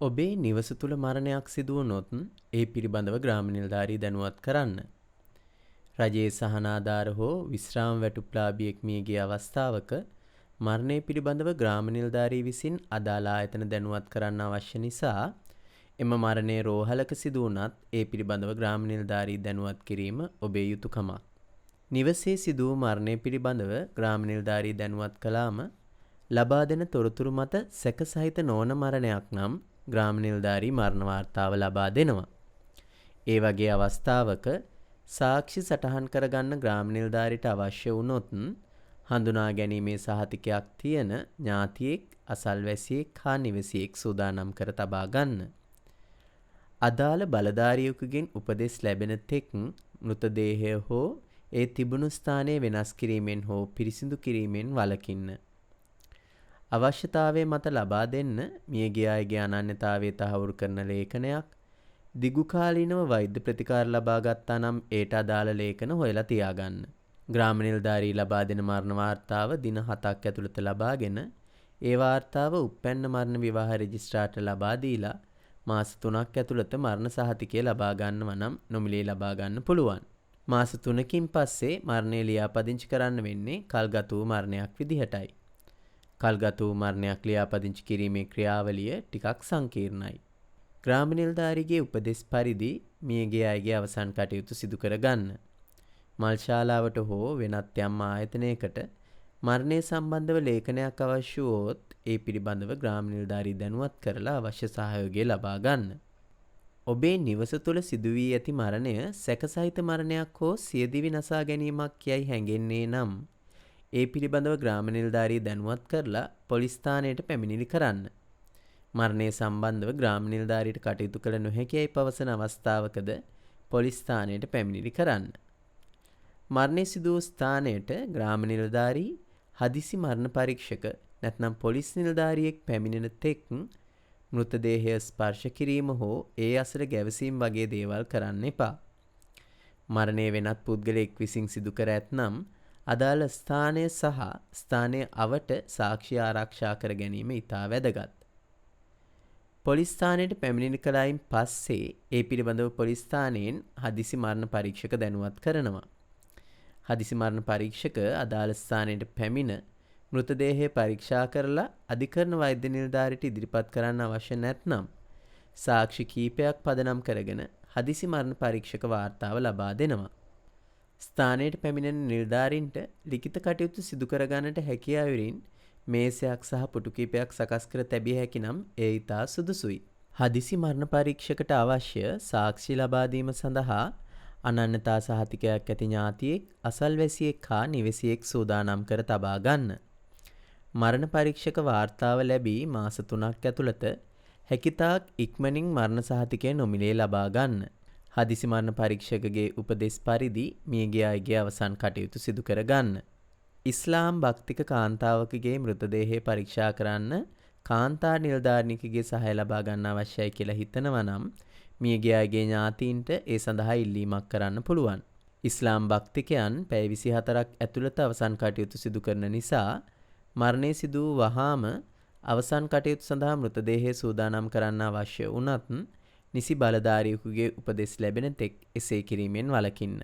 ඔබේ නිවස තුළ මරණයක් සිදුවනොත් ඒ පිළිබඳව ග්‍රාම නිලධාරී දැනුවත් කරන්න. රජයේ සහනාධාර හෝ විශ්‍රාම වැටුප්ලාභියෙක් මියගිය අවස්ථාවක මරණය පිළිබඳව ග්‍රාම නිලධාරී විසින් අදාළ ආයතන දැනුවත් කරන්න අවශ්‍ය නිසා එම මරණය රෝහලක සිදු වුණත් ඒ පිළිබඳව ග්‍රාම නිලධාරී දැනුවත් කිරීම ඔබේ යුතුයකමක්. නිවසේ සිදු වූ මරණය පිළිබඳව ග්‍රාම නිලධාරී දැනුවත් කළාම ලබා දෙන තොරතුරු මත සැක සහිත නොවන මරණයක් නම් ග්‍රාම නිලධාරී මරණ වාර්තාව ලබා දෙනවා. ඒ වගේ අවස්ථාවක සාක්ෂි සටහන් කරගන්න ග්‍රාම නිලධාරිට අවශ්‍ය වුණොත් හඳුනා ගැනීමේ සහතිකයක් තියෙන ඥාතියෙක් අසල්වැසියෙක් හා නිවසියෙක් සූදානම් කර තබා ගන්න. අදාළ බලධාරියෙකුගෙන් උපදෙස් ලැබෙන තෙක් මෘතදේහය හෝ ඒ තිබුණු ස්ථානය වෙනස් කිරීමෙන් හෝ පිරිසිදු කිරීමෙන් වලකින්න. අවශ්‍යතාවය මත ලබා දෙන්න මියගිය අයගේ අනන්‍යතාවය තහවුරු කරන ලේඛනයක් දිගුකාලීනව වෛද්‍ය ප්‍රතිකාර ලබා ගත්තා නම් ඒට අදාළ ලේඛන හොයලා තියාගන්න. ග්‍රාම නිලධාරී ලබා දෙන මරණ වාර්තාව දින 7ක් ඇතුළත ලබාගෙන ඒ වාර්තාව උප්පැන්න මරණ විවාහ රෙජිස්ට්‍රාර්ට ලබා දීලා මාස 3ක් ඇතුළත මරණ සහතිකය ලබා ගන්නව නම් නොමිලේ ලබා ගන්න පුළුවන්. මාස 3කින් පස්සේ මරණය ලියාපදිංචි කරන්න වෙන්නේ කල්ගත වූ මරණයක් විදිහටයි. කල්ගත වූ මරණයක් ලියාපදිංචි කිරීමේ ක්‍රියාවලිය ටිකක් සංකීර්ණයි. ග්‍රාම නිලධාරිගේ උපදෙස් පරිදි මියගේ අයගේ අවසන් කටයුතු සිදු කර ගන්න. මල් ශාලාවට හෝ වෙනත් යම් ආයතනයකට මරණය සම්බන්ධව ලේඛනයක් අවශ්‍ය වුවොත් ඒ පිළිබඳව ග්‍රාම නිලධාරී දැනුවත් කරලා අවශ්‍ය සහයෝගය ලබා ගන්න. ඔබේ නිවස තුළ සිදු වී ඇති මරණය සැකසහිත මරණයක් හෝ සියදිවි නසා ගැනීමක් යයි හැඟෙන්නේ නම් ඒ පිළිබඳව ග්‍රාම නිලධාරී දැනුවත් කරලා පොලිස් ස්ථානයට පැමිණිලි කරන්න. මරණය සම්බන්ධව ග්‍රාම නිලධාරීට කටයුතු කළ නොහැකියයි පවසන අවස්ථාවකද පොලිස් ස්ථානයට පැමිණිලි කරන්න. මරණය සිදු වූ ස්ථානයට ග්‍රාම නිලධාරී හදිසි මරණ පරීක්ෂක නැත්නම් පොලිස් නිලධාරියෙක් පැමිණෙන තෙක් මෘතදේහය ස්පර්ශ කිරීම හෝ ඒ අසර ගැවසීම් වගේ දේවල් කරන්න එපා. මරණය වෙනත් පුද්ගලයෙක් විසින් සිදු කර ඇත්නම් අදාළ ස්ථානය සහ ස්ථානය අවට සාක්ෂි ආරක්ෂා කර ගැනීම ඉතා වැදගත්. පොලිස් ස්ථානයට පැමිණිලි කළයින් පස්සේ ඒ පිළිබඳව පොලිස් ස්ථානයෙන් හදිසි මරණ පරීක්ෂක දැනුවත් කරනවා. හදිසි මරණ පරීක්ෂක අදාළ ස්ථානයට පැමිණ මෘතදේහය පරීක්ෂා කරලා අධිකරණ වෛද්‍ය නිලධාරිට ඉදිරිපත් කරන්න අවශ්‍ය නැත්නම් සාක්ෂි කීපයක් පදනම් කරගෙන හදිසි මරණ පරීක්ෂක වාර්තාව ලබා දෙනවා. ස්ථානයට පැමිණෙන නිලධාරින්ට ලිඛිත කටයුතු සිදු කරගන්නට හැකිය අයුරින් මේසයක් සහ පුටු කීපයක් සකස් කර තැබිය හැකි නම් ඒ ඊතා සුදුසුයි. හදිසි මරණ පරීක්ෂකට අවශ්‍ය සාක්ෂි ලබා දීම සඳහා අනන්‍යතා සහතිකයක් ඇති ඥාතියෙක් අසල්වැසියෙක් හා නිවසියෙක් සූදානම් කර තබා ගන්න. මරණ පරීක්ෂක වාර්තාව ලැබී මාස 3ක් ඇතුළත හැකිතාක් ඉක්මනින් මරණ සහතිකය නොමිලේ ලබා ගන්න. හදිසි මරණ පරීක්ෂකගේ උපදෙස් පරිදි මියගිය අයගේ අවසන් කටයුතු සිදු කර ගන්න. ඉස්ලාම් භක්තික කාන්තාවකගේ මෘතදේහය පරීක්ෂා කරන්න කාන්තා නිලධාරණිකගේ සහය ලබා ගන්න අවශ්‍යයි කියලා හිතනවා නම් මියගිය අයගේ ඥාතීන්ට ඒ සඳහා ඉල්ලීමක් කරන්න පුළුවන්. ඉස්ලාම් භක්තිකයන් පැය 24ක් ඇතුළත අවසන් කටයුතු සිදු කරන නිසා මරණය සිදු වූ වහාම අවසන් කටයුතු සඳහා මෘතදේහය සූදානම් කරන්න අවශ්‍ය වුණත් නිසි බලධාරියෙකුගේ උපදෙස් ලැබෙන තෙක් එසේ කිරීමෙන් වළකින්න.